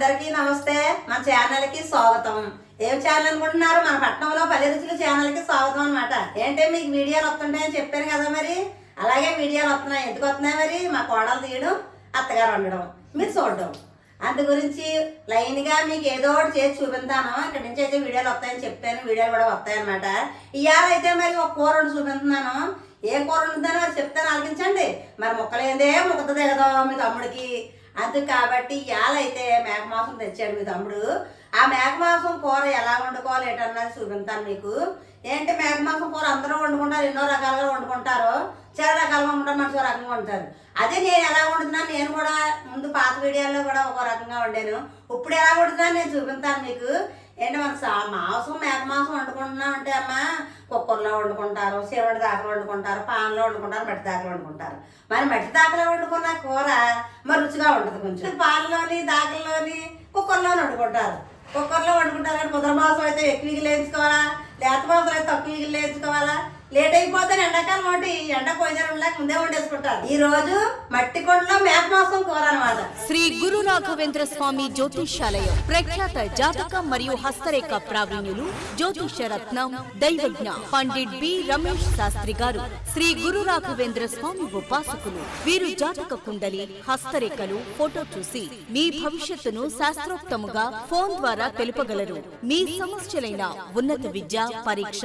అందరికీ నమస్తే. మన ఛానల్కి స్వాగతం. ఏం ఛానల్ అనుకుంటున్నారు? మన పట్టణంలో పల్లె రుచులు ఛానల్కి స్వాగతం అనమాట ఏంటంటే మీకు వీడియోలు వస్తుంటాయని చెప్పాను కదా మరి? అలాగే వీడియోలు వస్తున్నాయి. ఎందుకు వస్తున్నాయి మరి? మా కోడలు తీయడం అత్తగారు వండడం. మీరు చూడడం. అందు గురించి లైన్గా మీకు ఏదో ఒకటి చేసి చూపిస్తాను ఇక్కడ నుంచి అయితే వీడియోలు వస్తాయని చెప్పాను. వీడియోలు కూడా వస్తాయన్నమాట ఇవాళ అయితే మరి ఒక కూర వండి చూపిస్తున్నాను. ఏ కూర వండుతానో చెప్తాను ఆలోచించండి మరి మొక్కలేదే ముక్కత దిగదో మీ తమ్ముడికి. అందుకు కాబట్టి ఇవాళ అయితే మేకమాంసం తెచ్చాడు మీ తమ్ముడు. ఆ మేకమాంసం కూర ఎలా వండుకోవాలి ఏంటన్నది చూపిస్తాను మీకు. ఏంటి మేకమాంసం కూర అందరూ వండుకుంటారు ఎన్నో రకాలుగా వండుకుంటారు. చాలా రకాలుగా ఉంటారు మనిషి రకంగా ఉంటారు అదే నేను ఎలా వండుతున్నాను నేను కూడా ముందు పాత వీడియోల్లో కూడా ఒక రకంగా వండాను. ఇప్పుడు ఎలా వండుతున్నాను నేను చూపిస్తాను మీకు. ఏంటి మన సా- మాంసం మేకమాంసం వండుకుంటున్నాం అంటే అమ్మ కుక్కర్లో వండుకుంటారు శివుడి దాకలు వండుకుంటారు పాన్లో వండుకుంటారు మట్టి దాకలు వండుకుంటారు. మరి మట్టి దాకలో వండుకున్న కూర మరి రుచిగా ఉంటుంది కొంచెం. పాలలోని దాకల్లోని కుక్కర్లోని వండుకుంటారు. కుక్కర్లో వండుకుంటారు కానీ ముద్ర మాంసం అయితే ఎక్కువ విగిలి వేయించుకోవాలా? లేత మాంసం అయితే తక్కువ విగిలి వేయించుకోవాలా? లేట్ అయిపోతే ఎండాకాలం ఒకటి ఎండ పోయిన ముందే వండేసుకుంటారు. ఈ రోజు మట్టి కొండలో మేక మాసం కూర అనమాట శ్రీ గురు రాఘవేంద్ర స్వామి జ్యోతిష్యాలయం ప్రఖ్యాత జాతక మరియు హస్తరేఖ ప్రావీణ్యులు జ్యోతిష రత్నం దైవజ్ఞ పండిట్ బి రమేష్ శాస్త్రి గారు. శ్రీ గురు రాఘవేంద్ర స్వామి ఉపాసకులు వీరు జాతక కుండలి హస్తరేఖలు ఫోటో చూసి మీ భవిష్యత్తును శాస్త్రోక్తముగా ఫోన్ ద్వారా తెలుపగలరు. మీ సమస్యలైన ఉన్నత విద్య పరీక్ష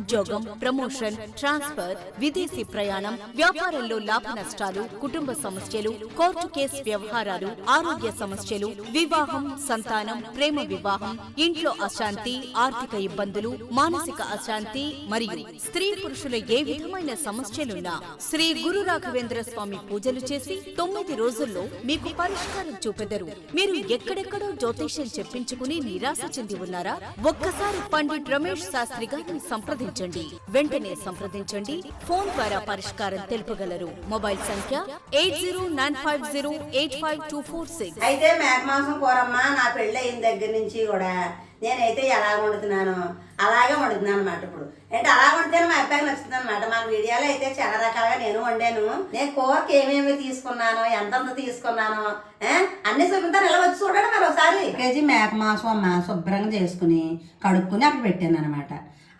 ఉద్యోగం ప్రమోషన్ ట్రాన్స్ఫర్ విదేశీ ప్రయాణం వ్యాపారంలో లాభ నష్టాలు కుటుంబ సమస్యలు కోర్టు కేసు వ్యవహారాలు ఆరోగ్య సమస్యలు వివాహం సంతానం ప్రేమ వివాహం ఇంట్లో అశాంతి ఆర్థిక ఇబ్బందులు మానసిక అశాంతి మరియు స్త్రీ పురుషుల ఏ విధమైన సమస్యలున్నా శ్రీ గురు రాఘవేంద్ర స్వామి పూజలు చేసి తొమ్మిది రోజుల్లో మీకు పరిష్కారం చూపెదరు. మీరు ఎక్కడెక్కడో జ్యోతిష్యం చెప్పించుకుని నిరాశ చెంది ఉన్నారా? ఒక్కసారి పండిట్ రమేష్ శాస్త్రి గారిని సంప్రదించండి. వెంటనే సంప్రదించండి. ఫోన్ ద్వారా పరిష్కారం తెలుపగలరు. మొబైల్ సంఖ్య eight zero nine five zero eight five two four six. అయితే మేక మాంసం కూరమ్మ నా పెళ్ళి అయిన దగ్గర నుంచి కూడా నేనైతే ఎలా వండుతున్నాను అలాగే వండుతున్నాను అనమాట ఇప్పుడు. అంటే అలా వండితేనే మా అబ్బాయికి నచ్చుతుంది అనమాట మన వీడియోలో అయితే చాలా రకాలుగా నేను వండాను. నేను కూరకి ఏమేమి తీసుకున్నాను ఎంతంత తీసుకున్నాను? అన్ని చూపిస్తాను ఇలా వచ్చి చూడండి మరి ఒకసారి. కేజీ మేక మాంసం అమ్మ శుభ్రంగా చేసుకుని కడుక్కుని అక్కడ పెట్టాను అనమాట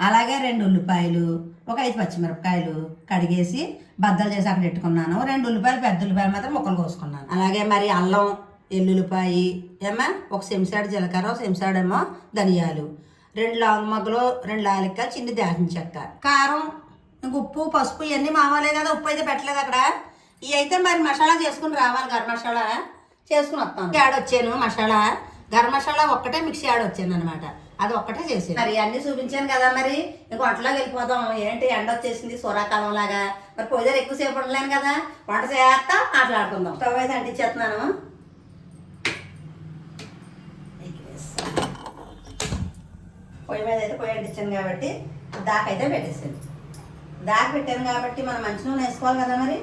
అలాగే రెండు ఉల్లిపాయలు ఒక ఐదు పచ్చిమిరపకాయలు కడిగేసి బద్దలు చేసి అక్కడ పెట్టుకున్నాను. రెండు ఉల్లిపాయలు పెద్ద ఉల్లిపాయలు మాత్రం ముక్కలు కోసుకున్నాను. అలాగే మరి అల్లం ఎల్లుల్లిపాయి ఏమో ఒక చెంచాడు జీలకర్ర ఒక చెంచాడేమో ధనియాలు. రెండు లాంగ్ మగ్గులు రెండు లాలిక్క చిన్ని దాచిన చెక్క. కారం ఇంక ఉప్పు పసుపు ఇవన్నీ మావాలే కదా ఉప్పు అయితే పెట్టలేదు అక్కడ. ఇవి అయితే మరి మసాలా చేసుకుని రావాలి గరం మసాలా చేసుకుని వస్తాను. యాడ్ వచ్చాను మసాలా. గరం మసాలా ఒక్కటే మిక్సీ యాడ్ వచ్చాను అనమాట అది ఒక్కటే చేసి మరి అన్ని చూపించాను కదా మరి. ఇంక వంటలోకి వెళ్ళిపోదాం. ఏంటి ఎండ వచ్చేసింది సూరాకాలం లాగా మరి పూజలు ఎక్కువసేపు ఉండలేను కదా. వంట చేస్తా మాట్లాడుకుందాం. స్టవ్ అయితే అంటించేస్తున్నాను. పొయ్యి మీద అయితే పొయ్యి అంటించాను కాబట్టి దాకైతే పెట్టేసాను దాకా పెట్టాను కాబట్టి మనం మంచి నూనె వేసుకోవాలి కదా మరి.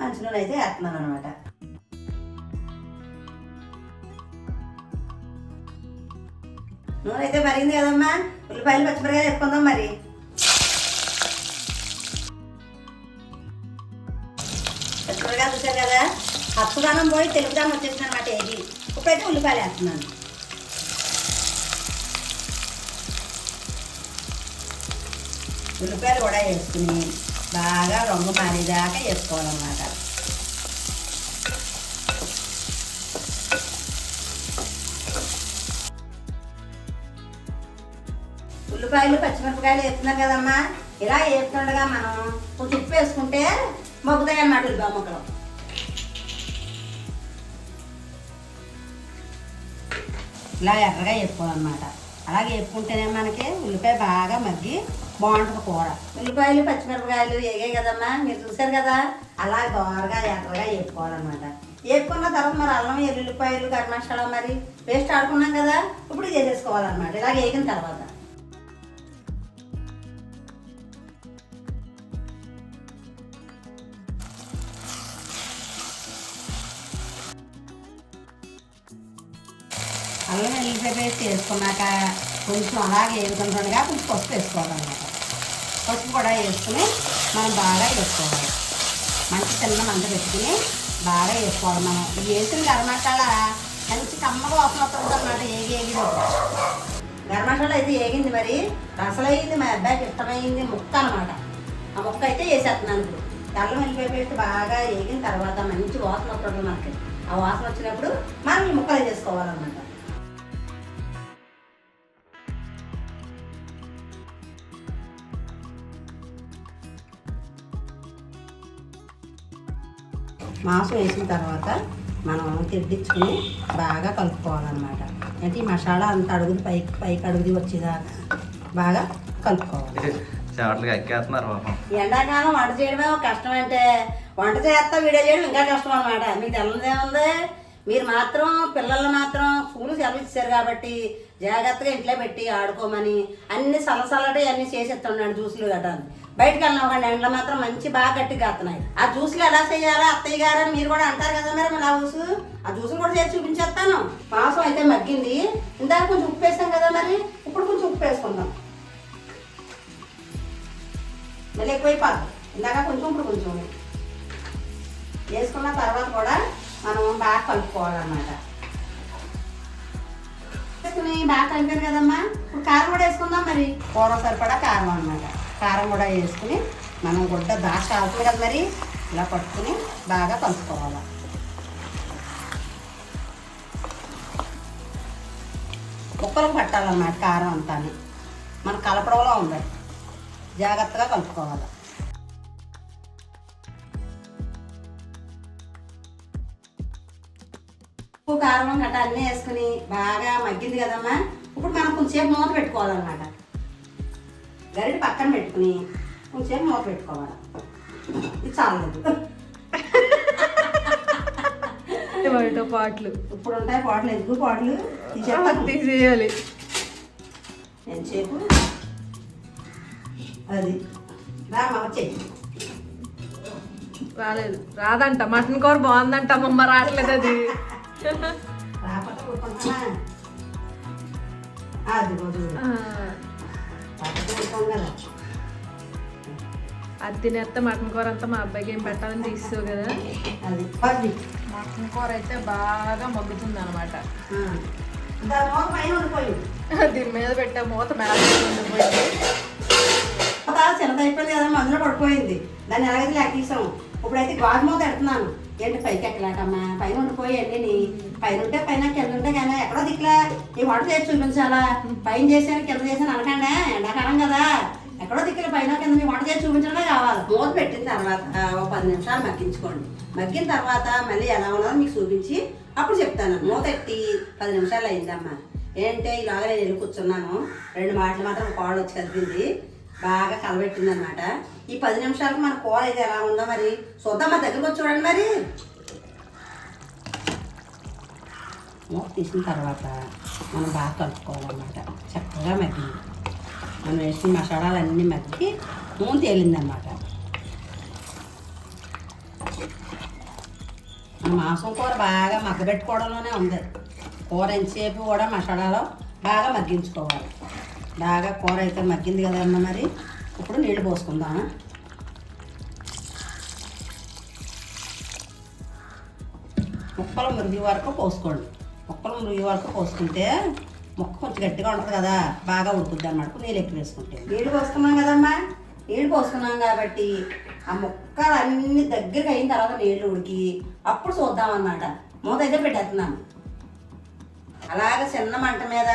మంచి నూనె అయితే వేస్తున్నాను అనమాట నూనె అయితే మరిగింది కదమ్మా? ఉల్లిపాయలు పచ్చిమిరకాయలు వేసుకుందాం మరి. పచ్చిమిరకాయలు చూసారు కదా? పచ్చదనం పోయి తెలుగుదనం వచ్చేసింది అనమాట ఏది. ఇప్పుడైతే ఉల్లిపాయలు వేస్తున్నాను. ఉల్లిపాయలు కూడా వేసుకుని బాగా రంగు మారేదాకా వేసుకోవాలన్నమాట. ఉల్లిపాయలు పచ్చిమిరపకాయలు వేస్తున్నారు కదమ్మా. ఇలా వేస్తుండగా మనం కొంచెం ఉప్పు వేసుకుంటే మొగ్గుతాయి అన్నమాట ఉల్లిపాయ మొక్కలు. ఇలా ఎర్రగా వేసుకోవాలన్నమాట. అలాగే వేసుకుంటేనే మనకి ఉల్లిపాయ బాగా మగ్గి బాగుంటుంది కూర. ఉల్లిపాయలు పచ్చిమిరపకాయలు వేగాయి కదమ్మా. మీరు చూసారు కదా? అలా దోరగా ఎర్రగా వేసుకోవాలన్నమాట. వేసుకున్న తర్వాత మరి అల్లం ఎల్లుల్లిపాయలు గరం మరి పేస్ట్ ఆడుకున్నాం కదా? ఇప్పుడు ఇది వేసేసుకోవాలన్నమాట ఇలా వేగిన తర్వాత. వేసుకున్నాక కొంచెం అలాగే వేసుకుంటుండగా కొంచెం పసుపు వేసుకోవాలన్నమాట. పసుపు కూడా వేసుకుని మనం బాగా వేసుకోవాలి. మంచి చిన్న మంట పెట్టుకుని బాగా వేసుకోవాలి మనం. వేసిన గరమసాల మంచి కమ్మగా వాసన వస్తుంది అన్నమాట ఏగి ఏగిలో గరమసాల అయితే ఏగింది మరి. రసలైంది మా అబ్బాయికి ఇష్టమైంది ముక్క అనమాట ఆ ముక్క అయితే వేసేస్తున్నాను ఇప్పుడు. తెల్ల వెళ్ళిపోయి బాగా ఏగిన తర్వాత మంచి వాసన వస్తుంది మనకి. ఆ వాసన వచ్చినప్పుడు మనం ఈ ముక్కలు వేసుకోవాలన్నమాట మాంసం వేసిన తర్వాత మనం తిడ్డించుకుని బాగా కలుపుకోవాలన్నమాట. అంటే ఈ మసాలా అంత అడుగుది పైకి పైకి అడుగుది వచ్చేదాకా బాగా కలుపుకోవాలి. ఎండాకాలం వంట చేయడమే కష్టం అంటే వంట చేస్తా వీడియో చేయడం ఇంకా కష్టం అనమాట మీకు తెల్లదేముంది మీరు మాత్రం పిల్లలు మాత్రం స్కూల్ సెలవు ఇచ్చారు కాబట్టి జాగ్రత్తగా ఇంట్లో పెట్టి ఆడుకోమని అన్ని సలసలటి అన్ని చేసేస్తున్నాడు జ్యూసులు గట్రా బయటకు వెళ్ళిన ఒక ఎండలో మాత్రం మంచి బాగా గట్టిగా వస్తున్నాయి ఆ జ్యూస్లు ఎలా చేయాలా అత్తయ్య గారు మీరు కూడా అంటారు కదా మరి మన జ్యూసు ఆ జ్యూసులు కూడా చేసి చూపించేస్తాను. మాంసం అయితే మగ్గింది. ఇందాక కొంచెం ఉప్పు వేసాం కదా మరి ఇప్పుడు కొంచెం ఉప్పు వేసుకుందాం. మళ్ళీ ఎక్కువైపోదు ఇందాక కొంచెం ఇప్పుడు కొంచెం. వేసుకున్న తర్వాత కూడా మనం బాగా కలుపుకోవాలన్నమాట. వేసుకుని బాగా కలిపారు కదమ్మా. ఇప్పుడు కారం కూడా వేసుకుందాం మరి. కూర సరిపడా కారం అనమాట కారం కూడా వేసుకుని మనం గుడ్డ దాచ అవుతుంది కదా మరి? ఇలా పట్టుకుని బాగా కలుపుకోవాలి. ముక్కలకు పట్టాలన్నమాట కారం అంతా మన కలపడంలో ఉంది. జాగ్రత్తగా కలుపుకోవాలి. ఉప్పు కారం గట్ట అన్నీ వేసుకుని బాగా మగ్గింది కదమ్మా. ఇప్పుడు మనం కొంచెంసేపు మూత పెట్టుకోవాలన్నమాట. గరిటె పక్కన పెట్టుకుని కొంచెంసేపు మూత పెట్టుకోవాలి. ఇది బయట పాటలు. ఇప్పుడు ఉంటాయి పాటలు ఎందుకు పాటలు? తీసేయాలి. ఎంతసేపు? అది రాలేదు. రాదంట. మటన్ కూర బాగుందంట. అమ్మమ్మ రావట్లేదు అది. రాకపోతే అది అది తినేస్తే మటన్ కూర అంతా మా అబ్బాయికి ఏం పెట్టాలని తీసావు కదా? మటన్ కూర అయితే బాగా మగ్గుతుంది అనమాట దాని ఉండిపోయింది. మీద పెట్టే మూత మేళపోయింది మూత చిన్నది అయిపోయింది కదా అందులో పడిపోయింది. దాన్ని ఎలాగైతే లెక్కేసాం ఇప్పుడైతే గోధుమ మూత పెడుతున్నాను ఏంటి పైకి ఎక్కలేకమ్మా? పైన ఉండిపోయి అన్నీ పైన ఉంటే పైన కింద ఉంటే కానీ ఎక్కడో దిక్కులా. ఈ వంట చేసి చూపించాలా? పైన చేసాను కింద చేసాను అనకండి? ఎండాకాలం కదా. ఎక్కడో దిక్కుల పైన కింద మీ వంట చేసి చూపించడమే కావాలి. మూత పెట్టిన తర్వాత ఒక పది నిమిషాలు మగ్గించుకోండి. మగ్గిన తర్వాత మళ్ళీ ఎలా ఉన్నదో మీకు చూపించి అప్పుడు చెప్తాను. మూత ఎట్టి పది నిమిషాలు అయిందమ్మా. ఏంటంటే ఇలాగ నేను వెళ్ళి కూర్చున్నాను. రెండు మాటలు మాత్రం కోళ్ళు వచ్చి కదిపింది బాగా కలబెట్టింది అనమాట ఈ పది నిమిషాలకు మన కూర అయితే ఎలా ఉందో మరి చూద్దాం మా దగ్గరకు వచ్చి చూడండి మరి. మూత తీసిన తర్వాత మనం బాగా కలుపుకోవాలన్నమాట. చక్కగా మగ్గింది మనం వేసిన మసాలాలన్నీ మగ్గి నూనె తేలిందన్నమాట మన మాంసం కూర బాగా మగ్గబెట్టుకోవడంలోనే ఉంది. కూర ఎంతసేపు కూడా మసాలాలో బాగా మగ్గించుకోవాలి. బాగా కూర అయితే మగ్గింది కదమ్మా మరి. ఇప్పుడు నీళ్ళు పోసుకుందాం. ముక్కలు మురిగి వరకు పోసుకోండి. ముక్కలు మురిగి వరకు పోసుకుంటే ముక్క కొంచెం గట్టిగా ఉంటుంది కదా బాగా ఉడుకుద్ది అన్నమాట. నీళ్ళు ఎక్కువ వేసుకుంటే. నీళ్ళు పోసుకున్నాం కదమ్మా నీళ్ళు పోసుకున్నాం కాబట్టి ఆ ముక్కలు అన్ని దగ్గరికి అయిన తర్వాత నీళ్ళు ఉడికి అప్పుడు చూద్దాం అన్నమాట. మూత అయితే పెట్టేస్తున్నాను. అలాగ చిన్న మంట మీద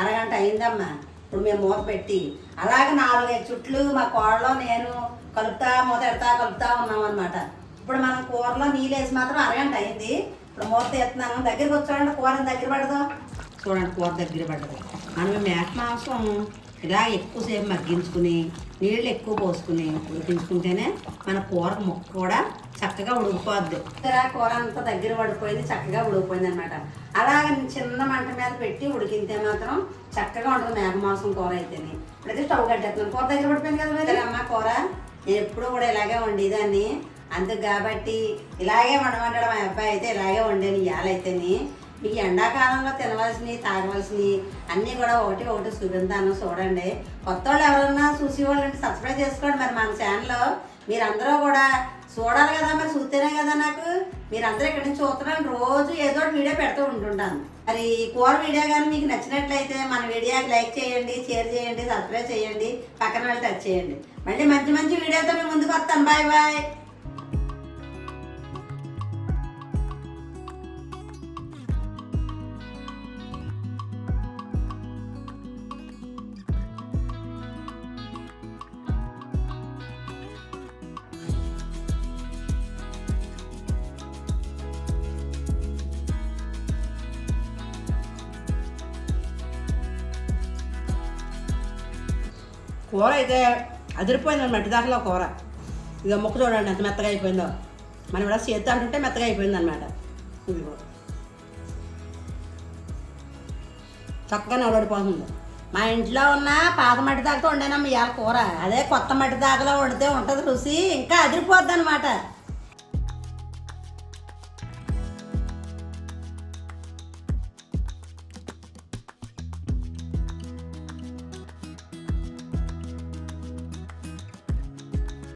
అరగంట అయిందమ్మా. ఇప్పుడు మేము మూత పెట్టి. అలాగే నాలుగైదు చుట్లు మా కోడలో నేను కలుపుతా మూతెడతా కలుపుతా ఉన్నాం అనమాట ఇప్పుడు మనం కూరలో నీళ్ళు వేసి మాత్రం అరగంట అయింది. ఇప్పుడు మూత ఎత్తున్నాను దగ్గరికి వచ్చాడంటే కూర దగ్గర పడదు? చూడండి కూర దగ్గర పడదు. మనం మేక మాంసం. ఇలా ఎక్కువసేపు మగ్గించుకుని నీళ్ళు ఎక్కువ పోసుకుని ఉడికించుకుంటేనే మన కూర ముక్క కూడా చక్కగా ఉడికిపోద్ది. ఇలా కూర అంతా దగ్గర పడిపోయింది చక్కగా ఉడికిపోయింది అనమాట అలాగ చిన్న మంట మీద పెట్టి ఉడికితే మాత్రం చక్కగా ఉంటుంది మేఘమాసం కూర అయితేనే. ఇప్పుడైతే స్టవ్ కట్టేస్తున్నాను కూర దగ్గర పడిపోయింది కదా మరి? అమ్మ కూర? నేను ఎప్పుడు కూడా ఇలాగే వండేదాన్ని. అందుకు కాబట్టి ఇలాగే వండమంటాడు మా అబ్బాయి అయితే ఇలాగే వండాను ఇవాళైతేని మీకు ఎండాకాలంలో తినవలసినవి తాగవలసినవి అన్నీ కూడా ఒకటి ఒకటి చూపిస్తాను చూడండి. కొత్త వాళ్ళు ఎవరన్నా చూసి వాళ్ళు సబ్స్క్రైబ్ చేసుకోండి మరి మన ఛానల్లో మీరందరూ కూడా చూడాలి కదా మరి చూస్తేనే కదా నాకు. మీరందరూ ఇక్కడి నుంచి చూస్తున్నాను రోజు ఏదో ఒకటి వీడియో పెడుతూ ఉంటుంటాను. మరి ఈ కూర వీడియో కానీ మీకు నచ్చినట్లయితే మన వీడియోకి లైక్ చేయండి షేర్ చేయండి సబ్స్క్రైబ్ చేయండి పక్కన వాళ్ళు టచ్ చేయండి. మళ్ళీ మంచి మంచి వీడియోతో మేము ముందుకు వస్తాను. Bye bye. కూర అయితే అదిరిపోయింది మట్టి దాకలో కూర. ఇదో ముక్క చూడండి ఎంత మెత్తగా అయిపోయిందో. మనం ఇలా చేతి అంటుంటే మెత్తగా అయిపోయింది అనమాట. ఇదిగో. చక్కగా నవలడిపోతుంది మా ఇంట్లో ఉన్న పాత మట్టి దాకతో వండానమ్మ ఇవాళ కూర. అదే కొత్త మట్టి దాకలో వండితే ఉంటుంది రుచి. ఇంకా అదిరిపోద్ది అనమాట.